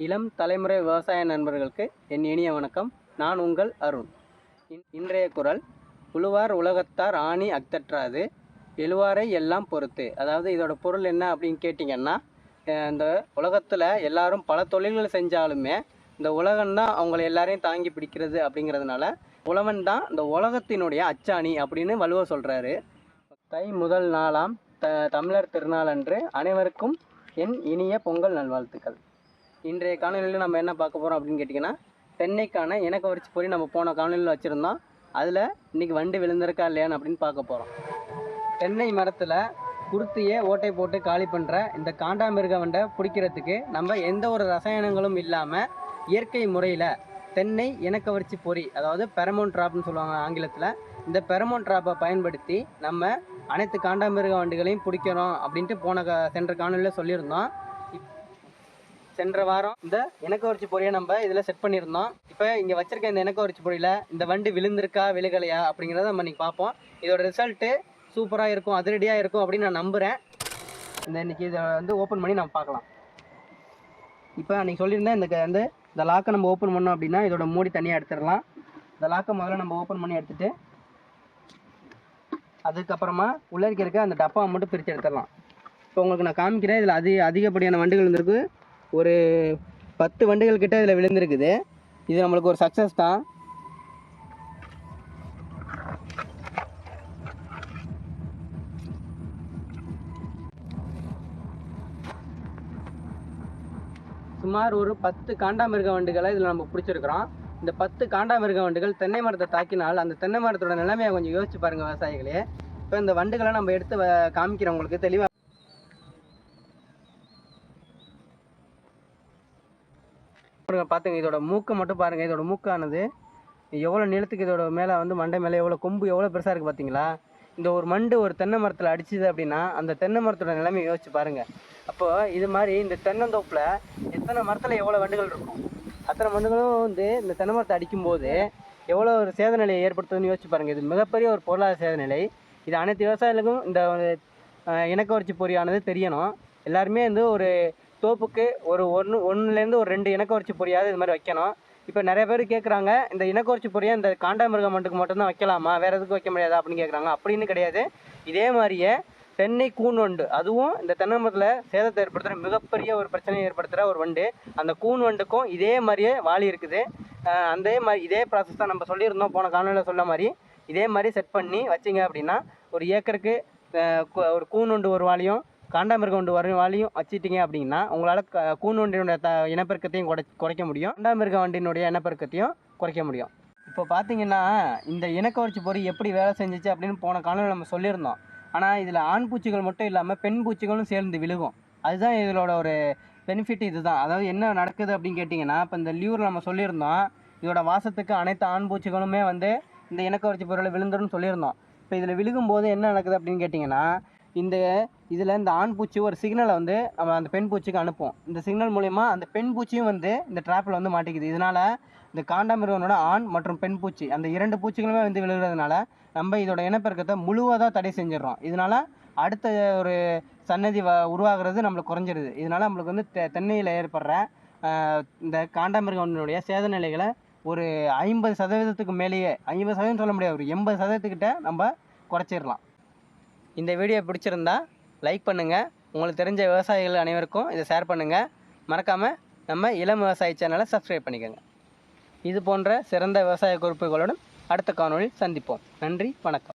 இளம் தலைமுறை விவசாய நண்பர்களுக்கு என் இனிய வணக்கம். நான் உங்கள் அருண். இன்- இன்றைய குரல் உழுவார் உலகத்தார் ஆணி அக்தற்றாது எழுவாரை எல்லாம் பொறுத்து அதாவது இதோட பொருள் என்ன அப்படின்னு கேட்டிங்கன்னா இந்த உலகத்தில் எல்லாரும் பல தொழில்கள் செஞ்சாலுமே இந்த உலகம்தான் அவங்களை எல்லாரையும் தாங்கி பிடிக்கிறது அப்படிங்கிறதுனால உழவன் தான் இந்த உலகத்தினுடைய அச்சாணி அப்படின்னு வலுவ சொல்கிறாரு தை முதல் நாளாம் த தமிழர் திருநாள் அன்று அனைவருக்கும் என் இனிய பொங்கல் நல்வாழ்த்துக்கள். இன்றைய காணொலியில் நம்ம என்ன பார்க்க போகிறோம் அப்படின்னு கேட்டிங்கன்னா தென்னைக்கான இணக்க வரிச்சு பொறி நம்ம போன காணொலியில் வச்சுருந்தோம். அதில் இன்றைக்கி வண்டு விழுந்திருக்கா இல்லையான்னு அப்படின்னு பார்க்க போகிறோம் தென்னை மரத்தில் குருத்தியே ஓட்டை போட்டு காலி பண்ணுற இந்த காண்டாமிருக வண்டை பிடிக்கிறதுக்கு நம்ம எந்த ஒரு ரசாயனங்களும் இல்லாமல் இயற்கை முறையில் தென்னை இணக்கவரிச்சி பொறி அதாவது பெரமோன் ட்ராப்னு சொல்லுவாங்க ஆங்கிலத்தில் இந்த பெரமோன் ட்ராப்பை பயன்படுத்தி நம்ம அனைத்து காண்டாமிருக வண்டுகளையும் பிடிக்கிறோம் அப்படின்ட்டு போன கா சென்ற காணொலியில் சொல்லியிருந்தோம். சென்ற வாரம் இந்த இணக்கவரிச்சி பொரியை நம்ம இதில் செட் பண்ணியிருந்தோம். இப்போ இங்கே வச்சிருக்க இந்த இணக்கவரிச்சி பொரியில் இந்த வண்டி விழுந்திருக்கா விழுகலையா அப்படிங்கிறத நம்ம இன்றைக்கி பார்ப்போம். இதோட ரிசல்ட்டு சூப்பராக இருக்கும் அதிரடியாக இருக்கும் அப்படின்னு நான் நம்புகிறேன் இந்த இன்னைக்கு இதை வந்து ஓப்பன் பண்ணி நம்ம பார்க்கலாம். இப்போ அன்றைக்கி சொல்லியிருந்தேன் இந்த க- வந்து இந்த லாக்கை நம்ம ஓப்பன் பண்ணோம் அப்படின்னா இதோட மூடி தனியாக எடுத்துடலாம். இந்த லாக்கை முதல்ல நம்ம ஓப்பன் பண்ணி எடுத்துகிட்டு அதுக்கப்புறமா உள்ளே இருக்க அந்த டப்பாவை மட்டும் பிரித்து எடுத்துடலாம். இப்போ உங்களுக்கு நான் காமிக்கிறேன் இதில் அதிக அதிகப்படியான வண்டுகள் இருந்திருக்கு. ஒரு பத்து வண்டுகள் கிட்ட இதில் விழுந்திருக்குது. இது நம்மளுக்கு ஒரு சக்ஸஸ் தான். சுமார் ஒரு பத்து காண்டாமிருக வண்டுகளை இதில் நம்ம பிடிச்சிருக்கிறோம். இந்த பத்து காண்டாமிருக வண்டுகள் தென்னை மரத்தை தாக்கினால் அந்த தென்னை மரத்தோட நிலைமையை கொஞ்சம் யோசிச்சு பாருங்கள் விவசாயிகளே. இப்போ இந்த வண்டுகளை நம்ம எடுத்து வ- காமிக்கிறோம் உங்களுக்கு தெளிவாக பார்த்துங்க இதோட மூக்கை மட்டும் பாருங்க இதோட மூக்கானது. எவ்வளோ நிலத்துக்கு இதோட மேலே வந்து மண்டை மேலே எவ்வளோ கொம்பு எவ்வளோ பெருசாக இருக்குது பார்த்தீங்களா இந்த ஒரு மண்டு ஒரு தென்னை மரத்தில் அடிச்சுது அப்படின்னா அந்த தென்னை மரத்தோட நிலைமை யோசிச்சு பாருங்கள் அப்போது இது மாதிரி இந்த தென்னந்தோப்பில் எத்தனை மரத்தில் எவ்வளோ வண்டுகள் இருக்கும்? அத்தனை வண்டுகளும் வந்து இந்த தென்னை மரத்தை அடிக்கும்போது எவ்வளோ ஒரு சேத நிலையை ஏற்படுத்துதுன்னு யோசிச்சு பாருங்கள் இது மிகப்பெரிய ஒரு பொருளாதார சேத நிலை இது அனைத்து விவசாயிகளுக்கும் இந்த இணக்கவரிச்சி பொறியானது தெரியணும். எல்லாருமே வந்து ஒரு தோப்புக்கு ஒரு ஒன்று ஒன்றுலேருந்து ஒரு ரெண்டு இணக்கவரிச்சி பொரியாவது இது மாதிரி வைக்கணும். இப்போ நிறைய பேர் கேட்குறாங்க இந்த இணக்கவரிச்சி பொரியை இந்த காண்டாமிருகம் மட்டுக்கு மட்டும்தான் வைக்கலாமா? வேறு எதுக்கும் வைக்க முடியாதா அப்படின்னு கேட்குறாங்க. அப்படின்னு கிடையாது. இதே மாதிரியே தென்னை கூன் வண்டு அதுவும் இந்த தென்னை மரத்தில் சேதத்தை ஏற்படுத்துகிற மிகப்பெரிய ஒரு பிரச்சனையை ஏற்படுத்துகிற ஒரு வண்டு. அந்த கூன் வண்டுக்கும் இதே மாதிரியே வாளி இருக்குது. அந்த அதே மாதிரி இதே ப்ராசஸ் தான் நம்ம சொல்லியிருந்தோம் போன காணொலியில் சொன்ன மாதிரி. இதே மாதிரி செட் பண்ணி வச்சிங்க அப்படின்னா ஒரு ஏக்கருக்கு ஒரு கூன் வண்டு ஒரு வாளியும் காண்டாமிருகம் வண்டு ஒரு வாளியும் வச்சிட்டிங்க அப்படின்னா உங்களால் க கூன் வண்டினுடைய த இனப்பெருக்கத்தையும் குறை குறைக்க முடியும். காண்டாமிருக வண்டினுடைய இனப்பெருக்கத்தையும் குறைக்க முடியும். இப்போ பார்த்தீங்கன்னா இந்த இனக்கவர்ச்சி பொறி எப்படி வேலை செஞ்சிச்சு அப்படின்னு போன காலம் நம்ம சொல்லியிருந்தோம். ஆனால் இதில் ஆண் பூச்சிகள் மட்டும் இல்லாமல் பெண் பூச்சிகளும் சேர்ந்து விழுகும். அதுதான் இதோட ஒரு பெனிஃபிட் இதுதான். அதாவது என்ன நடக்குது அப்படின்னு கேட்டிங்கன்னா இப்போ இந்த லியூர் நம்ம சொல்லியிருந்தோம். இதோட வாசத்துக்கு அனைத்து ஆண் பூச்சிகளுமே வந்து இந்த இனக்கவர்ச்சி பொருளை விழுந்துருன்னு சொல்லியிருந்தோம். இப்போ இதில் விழுகும்போது என்ன நடக்குது அப்படின்னு கேட்டிங்கன்னா இந்த இதில் இந்த ஆண் பூச்சி ஒரு சிக்னலை வந்து நம்ம அந்த பெண் பூச்சிக்கு அனுப்பும் இந்த சிக்னல் மூலிமா அந்த பெண் பூச்சியும் வந்து இந்த ட்ராப்பில் வந்து மாட்டிக்குது. இதனால் இந்த காண்டாமிருகனோட ஆண் மற்றும் பெண் பூச்சி அந்த இரண்டு பூச்சிகளுமே வந்து விழுகிறதுனால நம்ம இதோட இனப்பெருக்கத்தை முழுவதாக தடை செஞ்சிடறோம். இதனால் அடுத்த ஒரு சன்னதி வ உருவாகிறது நம்மளுக்கு குறைஞ்சிருது. இதனால் நம்மளுக்கு வந்து தெ தென்னையில் ஏற்படுற இந்த காண்டாமிருகனுடைய சேத நிலைகளை ஒரு ஐம்பது சதவீதத்துக்கு மேலேயே ஐம்பது சதவீதம் சொல்ல முடியாது ஒரு எண்பது சதவீதத்துக்கிட்ட நம்ம குறைச்சிடலாம். இந்த வீடியோ பிடிச்சிருந்தா லைக் பண்ணுங்கள் உங்களுக்கு தெரிஞ்ச விவசாயிகள் அனைவருக்கும் இதை ஷேர் பண்ணுங்கள் மறக்காமல் நம்ம இளம் விவசாயி சேனலை சப்ஸ்கிரைப் பண்ணிக்கோங்க. இது போன்ற சிறந்த விவசாய குறிப்புகளுடன் அடுத்த காணொளியில் சந்திப்போம். நன்றி வணக்கம்.